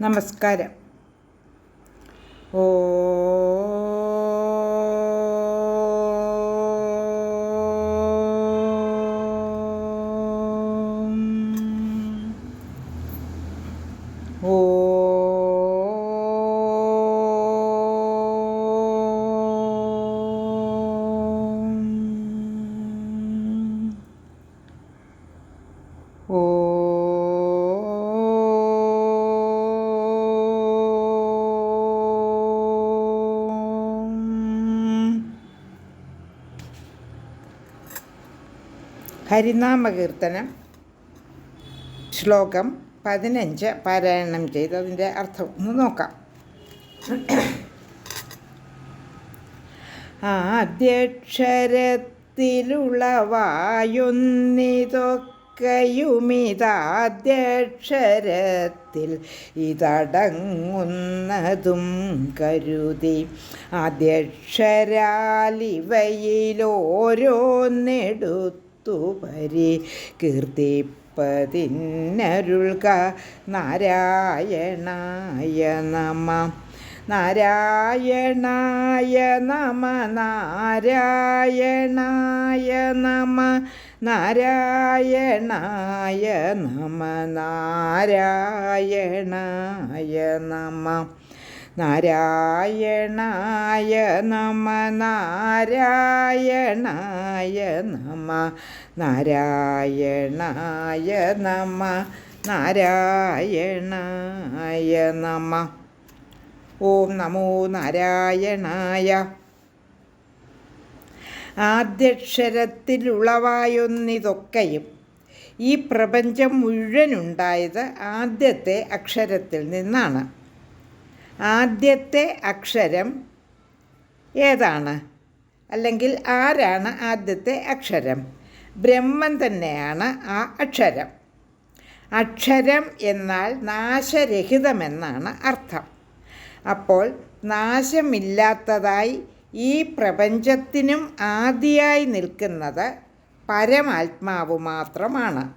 നമസ്കാരം. ഓ ഓ. ഹരിനാമകീർത്തനം ശ്ലോകം പതിനഞ്ച് പാരായണം ചെയ്ത്. അതിന്റെ അർത്ഥം ഒന്ന് നോക്കാം. ആദ്യക്ഷരത്തിലുളവായൊന്നിതൊക്കെയുമിതാദ്യക്ഷരത്തിൽ ഇതടങ്ങുന്നതും കരുതി. ആദ്യക്ഷരാലിവയിലോരോന്നെടുത്തു പരി കീർത്തിപ്പതിന്നരുൾക നാരായണായ നമ. നാരായണായ നമ നാരായണായ നമ നാരായണായ നമ നാരായണായ നമ. നാരായണായ നമ നാരായണായ നമ നാരായണായ നമ നാരായണായ നമ. ഓം നമോ നാരായണായ. ആദ്യക്ഷരത്തിലുളവായൊന്നിതൊക്കെയും ഈ പ്രപഞ്ചം മുഴുവനുണ്ടായത് ആദ്യത്തെ അക്ഷരത്തിൽ നിന്നാണ്. ആദ്യത്തെ അക്ഷരം ഏതാണ്? അല്ലെങ്കിൽ ആരാണ് ആദ്യത്തെ അക്ഷരം? ബ്രഹ്മം തന്നെയാണ് ആ അക്ഷരം. അക്ഷരം എന്നാൽ നാശരഹിതമെന്നാണ് അർത്ഥം. അപ്പോൾ നാശമില്ലാത്തതായി ഈ പ്രപഞ്ചത്തിനും ആദിയായി നിൽക്കുന്നത് പരമാത്മാവ് മാത്രമാണ്.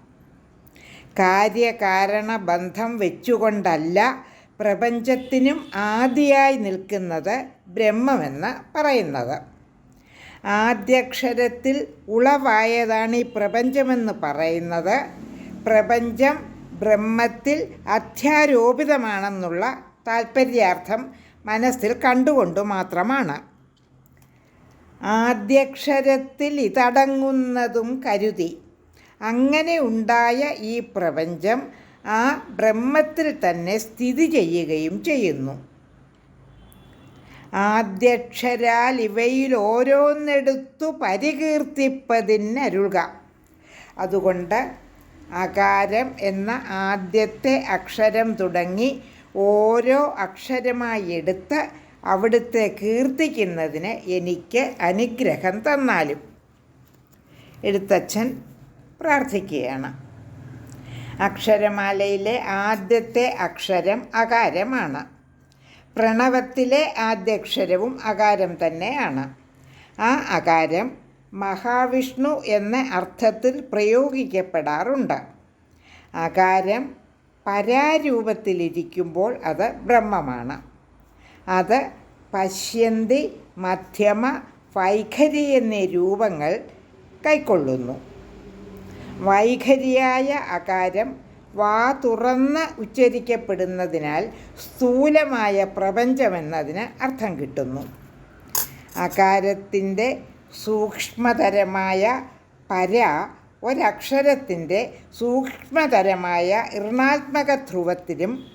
കാര്യകാരണ ബന്ധം വെച്ചുകൊണ്ടല്ല പ്രപഞ്ചത്തിനും ആദിയായി നിൽക്കുന്നത് ബ്രഹ്മമെന്ന് പറയുന്നത്. ആദ്യക്ഷരത്തിൽ ഉളവായതാണ് ഈ പ്രപഞ്ചമെന്ന് പറയുന്നത്. പ്രപഞ്ചം ബ്രഹ്മത്തിൽ അധ്യാരോപിതമാണെന്നുള്ള താൽപ്പര്യാർത്ഥം മനസ്സിൽ കണ്ടുകൊണ്ട് മാത്രമാണ്. ആദ്യക്ഷരത്തിൽ ഇതടങ്ങുന്നതും കരുതി. അങ്ങനെ ഉണ്ടായ ഈ പ്രപഞ്ചം ആ ബ്രഹ്മത്തിൽ തന്നെ സ്ഥിതി ചെയ്യുകയും ചെയ്യുന്നു. ആദ്യക്ഷരാൽ ഇവയിൽ ഓരോന്നെടുത്തു പരികീർത്തിപ്പതിനരുക അതുകൊണ്ട് അകാരം എന്ന ആദ്യത്തെ അക്ഷരം തുടങ്ങി ഓരോ അക്ഷരമായി എടുത്ത് അവിടുത്തെ കീർത്തിക്കുന്നതിന് എനിക്ക് അനുഗ്രഹം തന്നാലും. എഴുത്തച്ഛൻ പ്രാർത്ഥിക്കുകയാണ്. അക്ഷരമാലയിലെ ആദ്യത്തെ അക്ഷരം അകാരമാണ്. പ്രണവത്തിലെ ആദ്യക്ഷരവും അകാരം തന്നെയാണ്. ആ അകാരം മഹാവിഷ്ണു എന്ന അർത്ഥത്തിൽ പ്രയോഗിക്കപ്പെടാറുണ്ട്. അകാരം പരാരൂപത്തിലിരിക്കുമ്പോൾ അത് ബ്രഹ്മമാണ്. അത് പശ്യന്തി മധ്യമ വൈഖരി എന്നീ രൂപങ്ങൾ കൈക്കൊള്ളുന്നു. വൈഖരിയായ അകാരം വാ തുറന്ന് ഉച്ചരിക്കപ്പെടുന്നതിനാൽ സ്ഥൂലമായ പ്രപഞ്ചമെന്നതിന് അർത്ഥം കിട്ടുന്നു. അകാരത്തിന്റെ സൂക്ഷ്മതരമായ പര ഒരക്ഷരത്തിന്റെ സൂക്ഷ്മതരമായ ഋണാത്മക ധ്രുവത്തിലും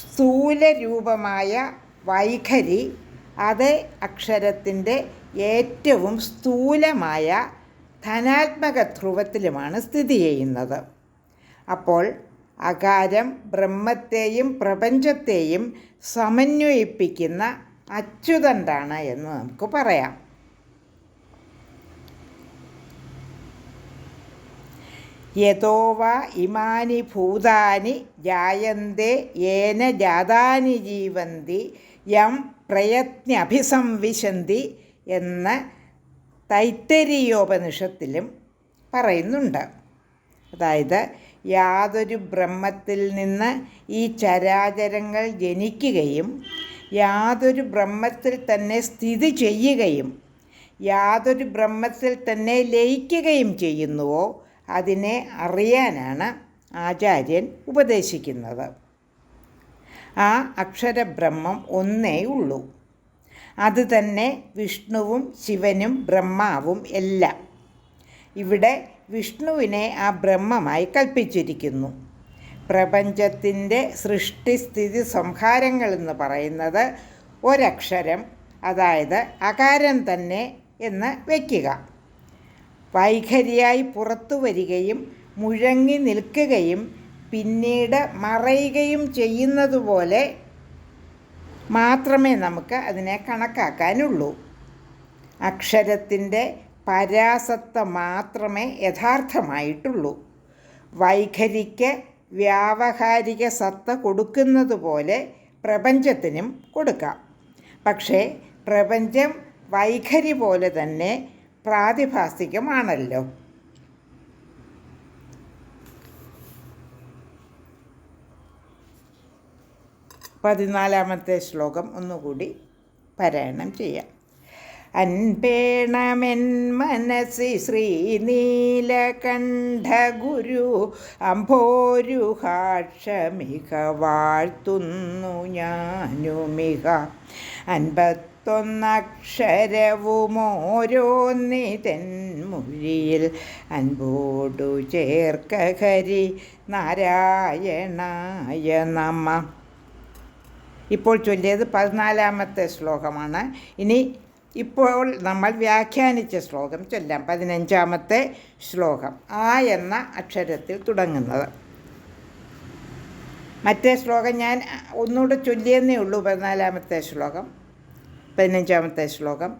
സ്ഥൂലരൂപമായ വൈഖരി അതേ അക്ഷരത്തിന്റെ ഏറ്റവും സ്ഥൂലമായ ധനാത്മക ധ്രുവത്തിലുമാണ് സ്ഥിതി ചെയ്യുന്നത്. അപ്പോൾ അകാരം ബ്രഹ്മത്തെയും പ്രപഞ്ചത്തെയും സമന്വയിപ്പിക്കുന്ന അച്യുതണ്ടാണ് എന്ന് നമുക്ക് പറയാം. യഥോ വാ ഇമാനി ഭൂതാനി ജായന്തേ യേന ജാതാനി ജീവന്തി യം പ്രയത്നഭിസംവിശന്തി എന്ന് തൈത്തരീയോപനിഷത്തിലും പറയുന്നുണ്ട്. അതായത് യാതൊരു ബ്രഹ്മത്തിൽ നിന്ന് ഈ ചരാചരങ്ങൾ ജനിക്കുകയും യാതൊരു ബ്രഹ്മത്തിൽ തന്നെ സ്ഥിതി ചെയ്യുകയും യാതൊരു ബ്രഹ്മത്തിൽ തന്നെ ലയിക്കുകയും ചെയ്യുന്നുവോ അതിനെ അറിയാനാണ് ആചാര്യൻ ഉപദേശിക്കുന്നത്. ആ അക്ഷരബ്രഹ്മം ഒന്നേ ഉള്ളൂ. അത് തന്നെ വിഷ്ണുവും ശിവനും ബ്രഹ്മാവും എല്ലാം. ഇവിടെ വിഷ്ണുവിനെ ആ ബ്രഹ്മമായി കൽപ്പിച്ചിരിക്കുന്നു. പ്രപഞ്ചത്തിന്റെ സൃഷ്ടിസ്ഥിതി സംഹാരങ്ങൾ എന്ന് പറയുന്നത് ഒരക്ഷരം അതായത് അകാരം തന്നെ എന്ന് വയ്ക്കുക വൈഖരിയായി പുറത്തു വരികയും മുഴങ്ങി നിൽക്കുകയും പിന്നീട് മറയുകയും ചെയ്യുന്നതുപോലെ മാത്രമേ നമുക്ക് അതിനെ കണക്കാക്കാനുള്ളൂ. അക്ഷരത്തിന്റെ പരാസത്ത മാത്രമേ യഥാർത്ഥമായിട്ടുള്ളൂ. വൈഖരിക്ക് വ്യാവഹാരിക സത്ത കൊടുക്കുന്നത് പോലെ പ്രപഞ്ചത്തിനും കൊടുക്കാം. പക്ഷേ പ്രപഞ്ചം വൈഖരി പോലെ തന്നെ പ്രാതിഭാസികമാണല്ലോ. പതിനാലാമത്തെ ശ്ലോകം ഒന്നുകൂടി പാരായണം ചെയ്യാം. അൻപേണമെന്മനസി ശ്രീനീലകണ്ഠഗുരു അംഭോരുഹാക്ഷമിക വാഴ്ത്തുന്നു ഞാനുമിക. അൻപത്തി പത്തൊന്നക്ഷരവും ഓരോന്നിതൻ അൻപോടു ചേർക്കഹരി നാരായണായ നമ. ഇപ്പോൾ ചൊല്ലിയത് പതിനാലാമത്തെ ശ്ലോകമാണ്. ഇനി ഇപ്പോൾ നമ്മൾ വ്യാഖ്യാനിച്ച ശ്ലോകം ചൊല്ലാം. പതിനഞ്ചാമത്തെ ശ്ലോകം. ആ എന്ന അക്ഷരത്തിൽ തുടങ്ങുന്നത്. മറ്റേ ശ്ലോകം ഞാൻ ഒന്നുകൂടെ ചൊല്ലിയെന്നേ ഉള്ളൂ. പതിനാലാമത്തെ ശ്ലോകം പതിനഞ്ചാമത്തെ ശ്ലോകം.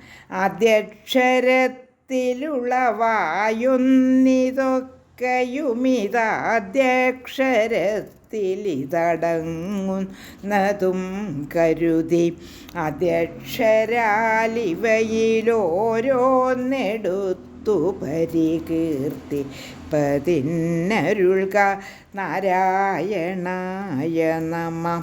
ആദ്യക്ഷരത്തിലുളവായുന്നിതൊക്കെയുമിതാദ്യക്ഷരത്തിലിതടങ്ങുന്നതും കരുതി. അധ്യക്ഷരാലിവയിലോരോന്നെടുത്തു പരികീർത്തി. പതിന്നരുൾക നാരായണായ നമ.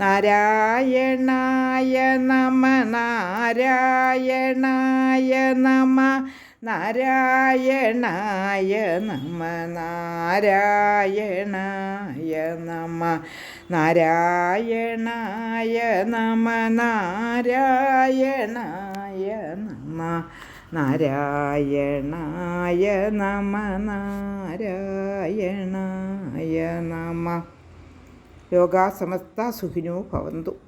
നാരായണായ നമ നാരായണായ നമ. നാരായണായ നമ നാരായണായ നമ നാരായണായ നമ. നാരായണായ നമ നാരായണായ നമ. നാരായണായ നമ യോഗാസമസ്ത സമസ്ത സുഖിനോ ഭവന്തു.